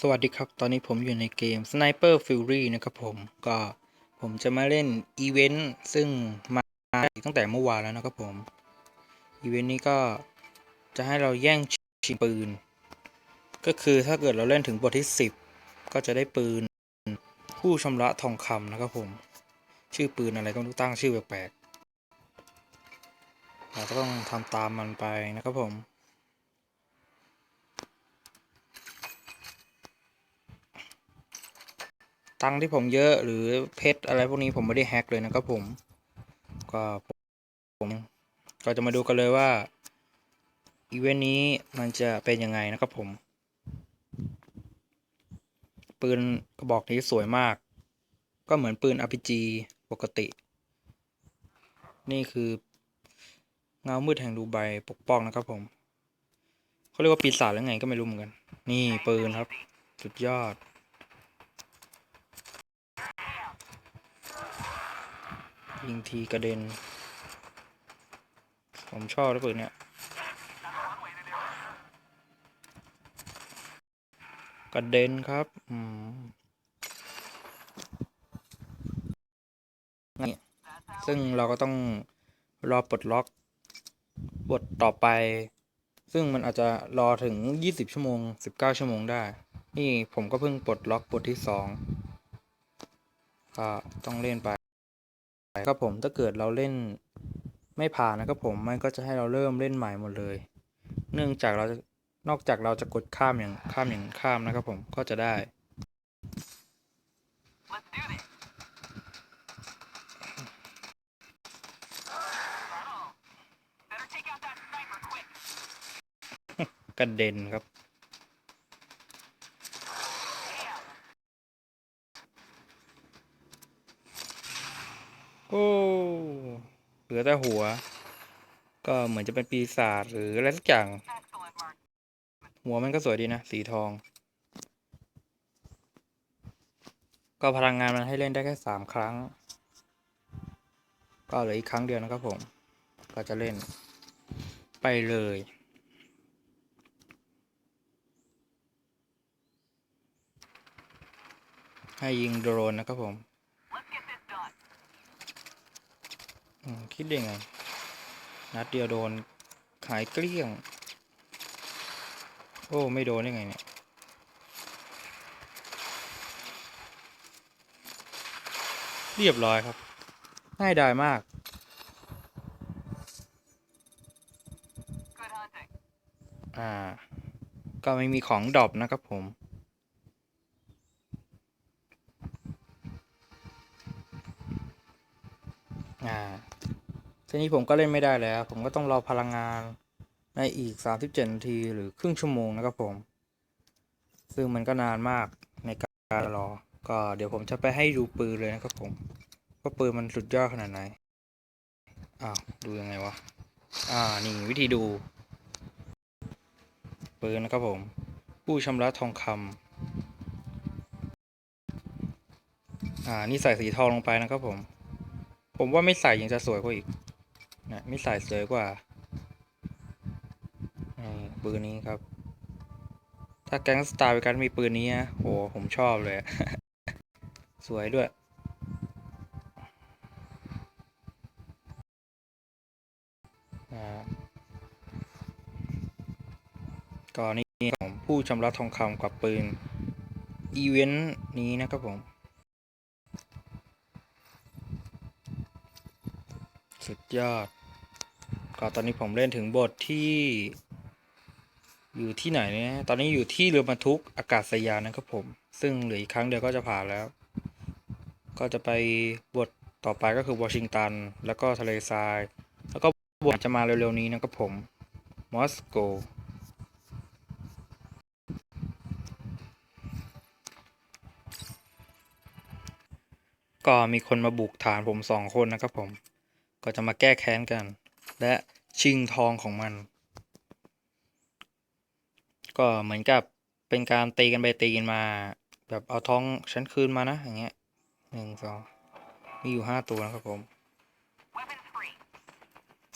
สวัสดีครับ ตอนนี้ผมอยู่ในเกม Sniper Fury นะครับผม ก็ผมจะมาเล่นอีเวนต์ซึ่งมาตั้งแต่เมื่อวานแล้วนะครับผม อีเวนต์นี้ก็จะให้เราแย่งชิงปืน ก็คือถ้าเกิดเราเล่นถึงบทที่ 10 ก็จะได้ปืนผู้ชำระทองคำนะครับผม ชื่อปืนอะไรก็ไม่รู้ตั้งชื่อแปลกๆเราก็ต้องทำตามมันไปนะครับผม ตังที่ผมเยอะหรือเพชรอะไรพวกนี้ผมไม่ได้แฮกเลยนะครับผม ก็ผมก็จะมาดูกันเลยว่าอีเวนต์นี้มันจะเป็นยังไงนะครับผม ปืนกระบอกนี้สวยมาก ก็เหมือนปืน RPG ปกติ นี่คือเงามืดแห่งดูไบปกป้องนะครับผม เขาเรียกว่าปีศาจหรือไงก็ไม่รู้เหมือนกัน นี่ปืนครับ สุดยอด ยิงทีกระเด็น ผมชอบแล้วปืนเนี่ยกระเด็นครับอืมนี่ซึ่งเราก็ต้องรอปลดล็อกบทต่อไป ซึ่งมันอาจจะรอถึง 20 ชั่วโมง 19 ชั่วโมงได้ นี่ผมก็เพิ่งปลดล็อกบทที่ 2 ก็ต้องเล่นไป ครับผมถ้าเกิดเราเล่นไม่ผ่านนะครับผมมันก็จะให้เราเริ่มเล่นใหม่หมดเลย เนื่องจากเราจะนอกจากเราจะกดข้ามอย่างข้ามอย่างข้ามนะครับผมก็จะได้กระเด็นครับ โอ้เหลือแต่หัว ก็เหมือนจะเป็นปีศาจหรืออะไรสักอย่าง หัวมันก็สวยดีนะ สีทอง ก็พลังงานมันให้เล่นได้แค่สามครั้ง ก็เหลืออีกครั้งเดียวนะครับผม ก็จะเล่นไปเลยให้ยิงโดรนนะครับผม อืม คิดได้ไง นัดเดียวโดนหายเกลี้ยง โอ้ ไม่โดนได้ไงเนี่ย เรียบร้อยครับ ง่ายดายมาก อ่า ก็ไม่มีของดรอปนะครับผมอ่า ทีนี้ผมก็เล่นไม่ได้แล้ว ผมก็ต้องรอพลังงานในอีก 37 นาทีหรือครึ่งชั่วโมงนะครับผม ซึ่งมันก็นานมากในการรอ ก็เดี๋ยวผมจะไปให้ดูปืนเลยนะครับผมว่าปืนมันสุดยอดขนาดไหน อ้าว ดูยังไงวะ อ่า นี่วิธีดู ปืนนะครับผม ผู้ชำระทองคำอ่า นี่ใส่สีทองลงไปนะครับผม ผมว่าไม่ใส่ยังจะสวยกว่าอีก นะไม่ใส่สวยกว่าปืนนี้ครับ ถ้าแก๊งสตาร์ไปกันมีปืนนี้นะโหผมชอบเลย สวยด้วยอ่าก็นี่ผมผู้ชำระทองคำกับปืน อีเวนต์นี้นะครับผม สุดยอด ก็ตอนนี้ผมเล่นถึงบทที่ อยู่ที่ไหนเนี่ยตอนนี้อยู่ที่เรือบรรทุกอากาศยานนะครับผม ซึ่งเหลืออีกครั้งเดียวก็จะผ่านแล้ว ก็จะไปบทต่อไปก็คือวอชิงตัน แล้วก็ทะเลทราย แล้วก็บทจะมาเร็วๆนี้นะครับผม มอสโกก็มีคนมาบุกฐานผมสองคนนะครับผม ก็จะมาแก้แค้นกัน และชิงทองของมัน ก็เหมือนกับเป็นการตีกันไปตีกันมา แบบเอาทองฉันคืนมานะอย่างเงี้ยหนึ่งสองมีอยู่ห้าตัวนะครับผม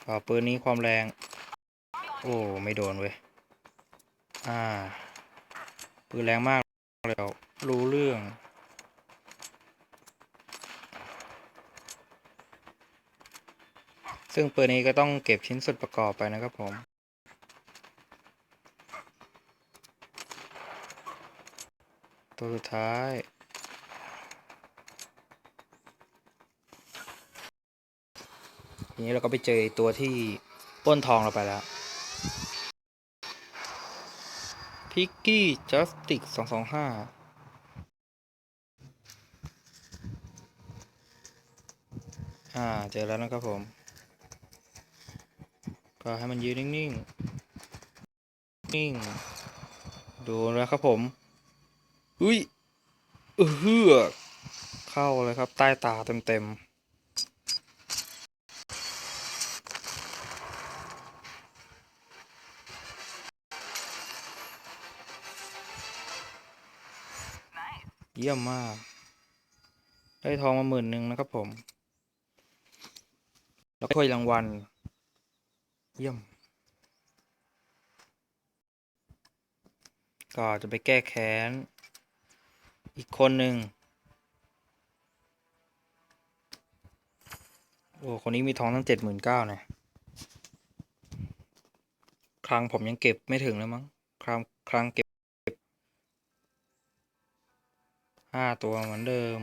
ก็ปืนนี้ความแรง โอ้ ไม่โดนเว้ย อ่า ปืนแรงมากแล้วรู้เรื่อง ซึ่งปืนนี้ก็ต้องเก็บชิ้นส่วนประกอบไปนะครับผม ตัวสุดท้าย ทีนี้เราก็ไปเจอตัวที่ป้นทองเราไปแล้วพิกกี้จัสติกสองสองห้าอ่า เจอแล้วนะครับผม ก็ให้มันยืนนิ่งๆ นิ่ง ดูนะครับผม อุ้ยเฮือเข้าเลยครับ ใต้ตาเต็มๆเยี่ยมมาก ได้ทองมาหมื่นหนึ่งนะครับผม แล้วถ้วยรางวัล เยี่ยม ก็จะไปแก้แค้น อีกคนหนึ่งโอ้คนนี้มีทองตั้งเจ็ดหมื่นเก้านะครั้งผมยังเก็บไม่ถึงเลยมั้งครั้งครั้งเก็บห้าตัวเหมือนเดิม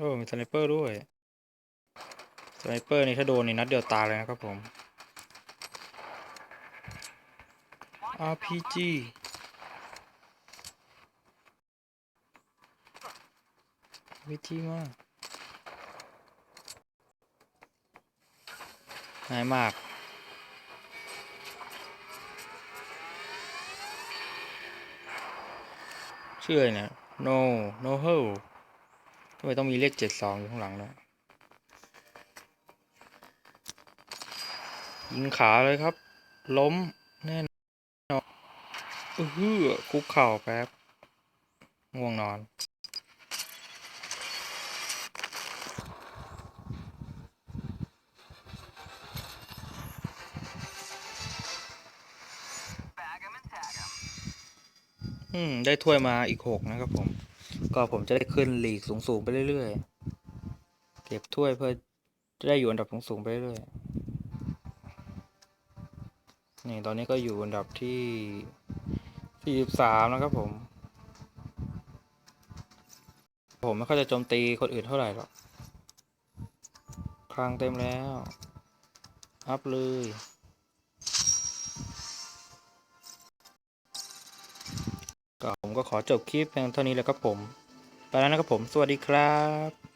โอ้มีสไนเปอร์ด้วยสไนเปอร์นี่ถ้าโดนนี่นัดเดียวตายเลยนะครับผม Launch yourself RPG RPG มากง่ายมาก เชื่อเนี่ย no no h o ทำไมต้องมีเลขเจ็ดสองอยู่ข้างหลังด้วยิงขาเลยครับ ล้มแน่นอนเออคุกเข่าแป๊บ ง่วงนอน อืม ได้ถ้วยมาอีกหกนะครับผม ก็ผมจะได้ขึ้นลีกสูงๆไปเรื่อยๆ เก็บถ้วยเพื่อจะได้อยู่อันดับสูงๆไปเรื่อยๆ นี่ตอนนี้ก็อยู่อันดับที่สี่สิบสามนะครับผม ผมไม่ค่อยจะโจมตีคนอื่นเท่าไหร่หรอก คลังเต็มแล้ว อัพเลยก็ผมก็ขอจบคลิปเพียงเท่านี้แล้วครับผม ไปแล้วนะครับผม สวัสดีครับ